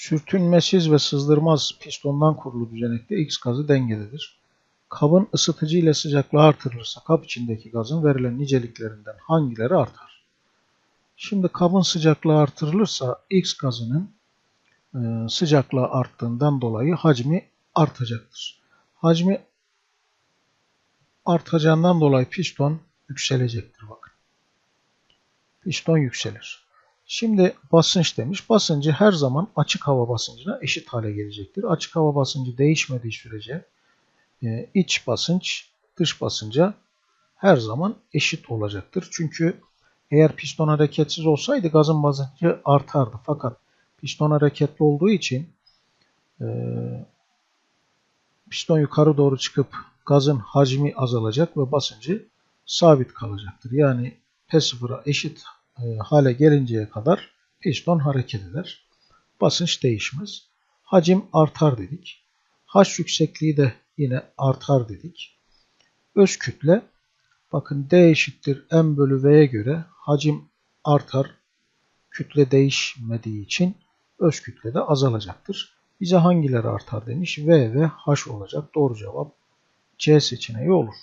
Sürtünmesiz ve sızdırmaz pistondan kurulu düzenekte X gazı dengededir. Kabın ısıtıcı ile sıcaklığı artırılırsa kap içindeki gazın verilen niceliklerinden hangileri artar? Şimdi kabın sıcaklığı artırılırsa X gazının e, sıcaklığı arttığından dolayı hacmi artacaktır. Hacmi artacağından dolayı piston yükselecektir bakın. Piston yükselir. Şimdi basınç demiş. Basıncı her zaman açık hava basıncına eşit hale gelecektir. Açık hava basıncı değişmediği sürece e, iç basınç dış basınca her zaman eşit olacaktır. Çünkü eğer piston hareketsiz olsaydı gazın basıncı artardı. Fakat piston hareketli olduğu için e, piston yukarı doğru çıkıp gazın hacmi azalacak ve basıncı sabit kalacaktır. Yani P0'a eşit hale gelinceye kadar piston hareket eder. Basınç değişmez. Hacim artar dedik. H yüksekliği de yine artar dedik. Öz kütle bakın D eşittir M bölü V'ye göre hacim artar. Kütle değişmediği için öz kütle de azalacaktır. Bize hangileri artar demiş. V ve H olacak. Doğru cevap C seçeneği olur.